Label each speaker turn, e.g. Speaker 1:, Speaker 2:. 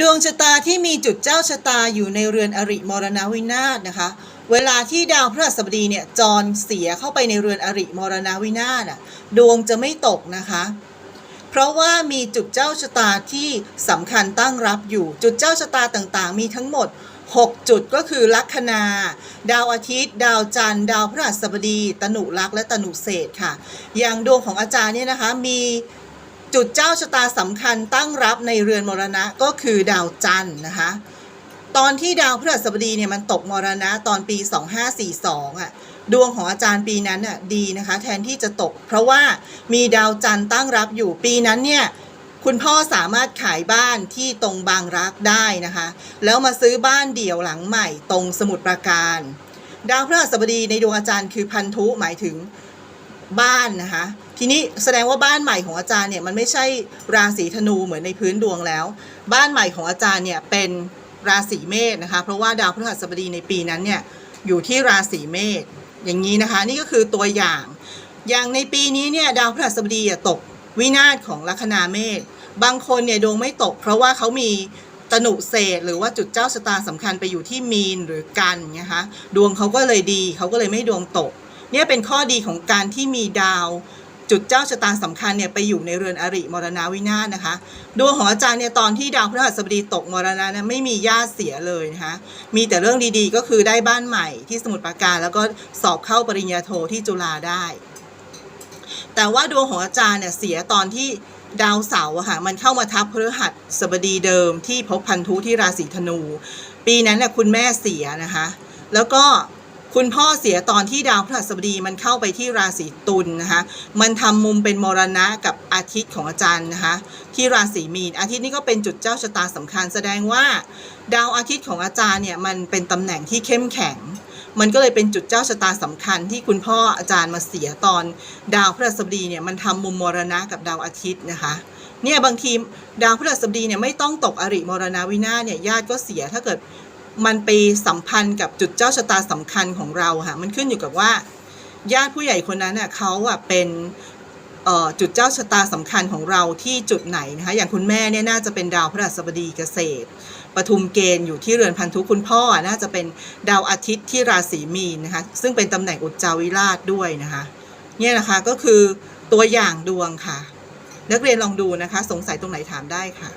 Speaker 1: ดวงชะตาที่มีจุดเจ้าชะตาอยู่ในเรือนอริมรณวินาศนะคะ เวลาที่ดาวพฤหัสบดีเนี่ยจรเสียเข้าไปในเรือนอริมรณวินาศอะดวงจะไม่ตกนะคะ เพราะว่ามีจุดเจ้าชะตาที่สำคัญตั้งรับอยู่จุดเจ้าชะตาต่างๆ มีทั้งหมด 6 จุดก็คือลัคนา ดาวอาทิตย์ ดาวจันทร์ ดาวพฤหัสบดี ตนุรักษ์และตนุเศษค่ะ อย่างดวงของอาจารย์เนี่ยนะคะมี จุดเจ้าชะตาสำคัญตั้งรับในเรือนมรณะก็คือดาวจันทร์นะคะตอนที่ดาวพฤหัสบดีเนี่ยมันตกมรณะตอนปี 2542อะดวงของอาจารย์ปีนั้นอะดีนะคะ แทนที่จะตก เพราะว่ามีดาวจันทร์ตั้งรับอยู่ปีนั้นเนี่ยคุณพ่อสามารถขายบ้านที่ตรงบางรักได้นะคะ แล้วมาซื้อบ้านเดี่ยวหลังใหม่ตรงสมุทรปราการ ดาวพฤหัสบดีในดวงอาจารย์คือพันธุหมายถึงบ้านนะคะ ทีนี้แสดงว่าบ้านใหม่ของอาจารย์เนี่ยมันไม่ใช่ราศีธนูเหมือนในพื้นดวงแล้ว บ้านใหม่ของอาจารย์เนี่ยเป็นราศีเมษนะคะ เพราะว่าดาวพฤหัสบดีในปีนั้นเนี่ยอยู่ที่ราศีเมษอย่างนี้นะคะ นี่ก็คือตัวอย่าง อย่างในปีนี้เนี่ยดาวพฤหัสบดีตกวินาศของลัคนาเมษบางคนเนี่ยดวงไม่ตก เพราะว่าเขามีตนุเศษหรือว่าจุดเจ้าชะตาสำคัญไปอยู่ที่มีนหรือกันนะคะดวงเขาก็เลยดีเขาก็เลยไม่ดวงตก เนี่ยเป็นข้อดีของการที่มีดาว จุดเจ้าชะตาสำคัญเนี่ยไปอยู่ในเรือนอริมรณาวินาศนะคะดวงของอาจารย์เนี่ยตอนที่ดาวพฤหัสบดีตกมรณะเนี่ยไม่มีญาติเสียเลยนะคะมีแต่เรื่องดีๆ ก็คือได้บ้านใหม่ที่สมุทรปราการ แล้วก็สอบเข้าปริญญาโทที่จุฬาได้ แต่ว่าดวงของอาจารย์เนี่ยเสียตอนที่ดาวเสาร์อะค่ะมันเข้ามาทับพฤหัสบดีเดิมที่พบพันธุที่ราศีธนู ปีนั้นน่ะคุณแม่เสียนะคะ แล้วก็ คุณพ่อเสียตอนที่ดาวพฤหัสบดีมันเข้าไปที่ราศีตุลนะคะ มันทำมุมเป็นมรณะกับอาทิตย์ของอาจารย์นะคะ ที่ราศีมีน อาทิตย์นี้ก็เป็นจุดเจ้าชะตาสำคัญแสดงว่า ดาวอาทิตย์ของอาจารย์เนี่ยมันเป็นตำแหน่งที่เข้มแข็ง มันก็เลยเป็นจุดเจ้าชะตาสำคัญที่คุณพ่ออาจารย์มาเสียตอนดาวพฤหัสบดีเนี่ยมันทำมุมมรณะกับดาวอาทิตย์นะคะเนี่ยบางทีดาวพฤหัสบดีเนี่ยไม่ต้องตกอริมรณาวินาศเนี่ยญาติก็เสียถ้าเกิด มันไปสัมพันธ์กับจุดเจ้าชะตาสำคัญของเราค่ะมันขึ้นอยู่กับว่า ญาติผู้ใหญ่คนนั้นเน่ะเขาอะเป็นจุดเจ้าชะตาสำคัญของเราที่จุดไหนนะคะอย่างคุณแม่เนี่ยน่าจะเป็นดาวพฤหัสบดีเกษตรปทุมเกณฑ์อยู่ที่เรือนพันธุคุณพ่อน่าจะเป็นดาวอาทิตย์ที่ราศีมีนนะคะซึ่งเป็นตำแหน่งอุจจาวิราชด้วยนะคะเนี่ยนะคะก็คือตัวอย่างดวงค่ะ นักเรียนลองดูนะคะ สงสัยตรงไหนถามได้ค่ะ